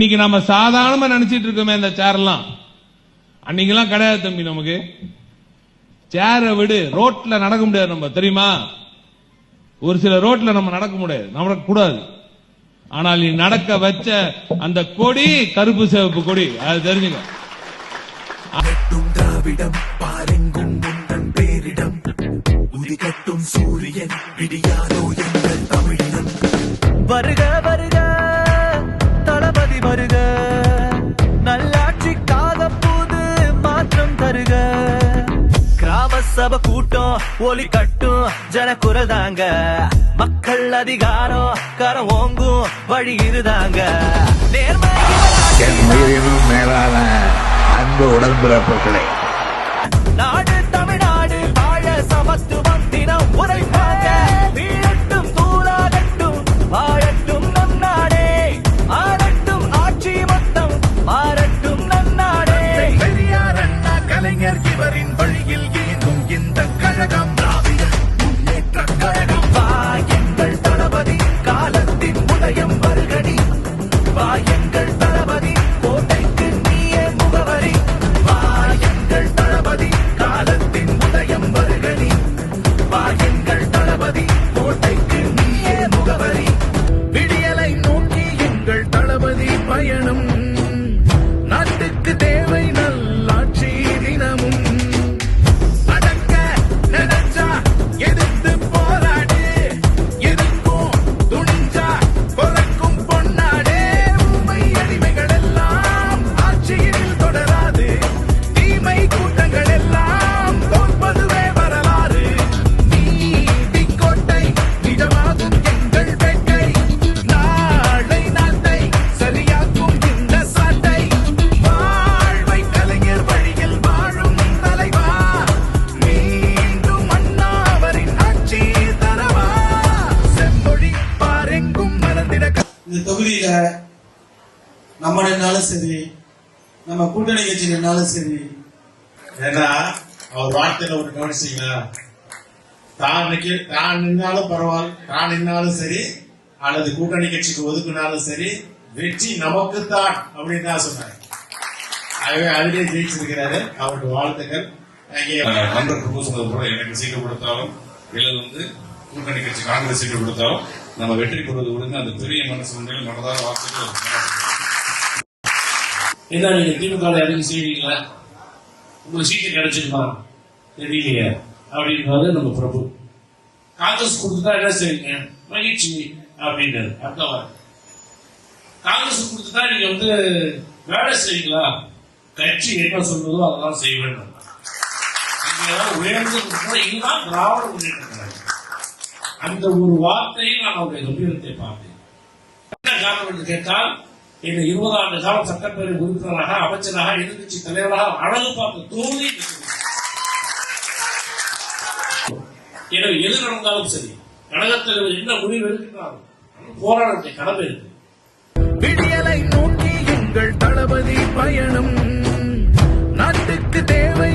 இன்னைக்கு நம்ம சாதாரணமா நினைச்சிட்டு இருக்கோமே இந்த சேர்லாம் அன்னைக்கெல்லாம் கிடையாது தம்பி நமக்கு. சேரை விடு ரோட்ல நடக்க முடியாது நம்ம தெரியுமா? ஒரு சில ரோட்ல நம்ம நடக்க முடியாது நடக்க கூடாது ஆனால் நீ நடக்க வச்ச அந்த கொடி கருப்பு சிவப்பு கொடி அது தெரிஞ்சுக்க. கட்டும் திராவிடம் வருக. நல்லாட்சி வருக நல்லாட்சிக்காக மாற்றம் தருக. கிராம சபை கூட்டம் ஒலி கட்டும் ஜனக்குரல் தாங்க. மக்கள் அதிகாரம் கரம் ஓங்கும் வழி இருதாங்க நேர்மை என் உயிரினும் மேலான அன்பு உடன்பிறப்புகளே. கலைஞர் இவரின் வழியில் தொகுதியில நம்ம நின்னாலும் சரி நம்ம கூட்டணி கட்சி நின்னாலும் சரி. ஏன்னா அவர் வார்த்தையில ஒரு கவனிச்சீங்களா? தான் நிக்க தான் நின்னாலும் பரவாயில்ல தான் நின்னாலும் சரி அல்லது கூட்டணி கட்சிக்கு ஒதுக்குனாலும் சரி வெற்றி நமக்குத்தான் அப்படின்னு தான் சொன்னார். ஆகவே அதிலே ஜெயிச்சிருக்கிறாரு. அவருடைய வாழ்த்துக்கள். அங்கே பிரபு சொன்னது கூட எனக்கு சீட்டு கொடுத்தாலும் இல்லை வந்து கூட்டணி கட்சி காங்கிரஸ் சீட்டு கொடுத்தாலும் நம்ம வெற்றி பெறுவது ஒழுங்கு. அந்த பெரிய மனசு உண்மையில் மனதார வார்த்தைகள் என்ன நீங்க திமுக இறங்கி செய்வீங்களா? உங்களுக்கு சீட்டு கிடைச்சிருமா தெரியலையே. அப்படின்றது நம்ம பிரபு. காங்கிரஸ் கொடுத்துட்டா என்ன செய்வீங்க? மகிழ்ச்சி அப்படின்றது. அர்த்தம் காங்கிரஸ் கொடுத்துட்டா நீங்க வந்து வேலை செய்வீங்களா? கட்சி என்ன சொல்றதோ அதெல்லாம் செய்வேன் உயர்ந்து இதுதான் திராவிட முன்னேற்ற அந்த ஒரு வார்த்தையை நான் அவருடைய கம்பீரத்தை பார்த்தேன் என்ன காரணம் என்று கேட்டால் இந்த இருபது ஆண்டு காலம் சட்டப்பேரவை உறுப்பினராக அமைச்சராக எதிர்கட்சி தலைவராக அழகு பார்த்த தோல்வி எனவே எது நடந்தாலும் சரி கழகத்தில் என்ன முடிவு எடுக்கிறாலும் போராட்டத்தை கடமை இருக்கு. விடியலை நோக்கி எங்கள் தளபதி பயணம். நாட்டுக்கு தேவை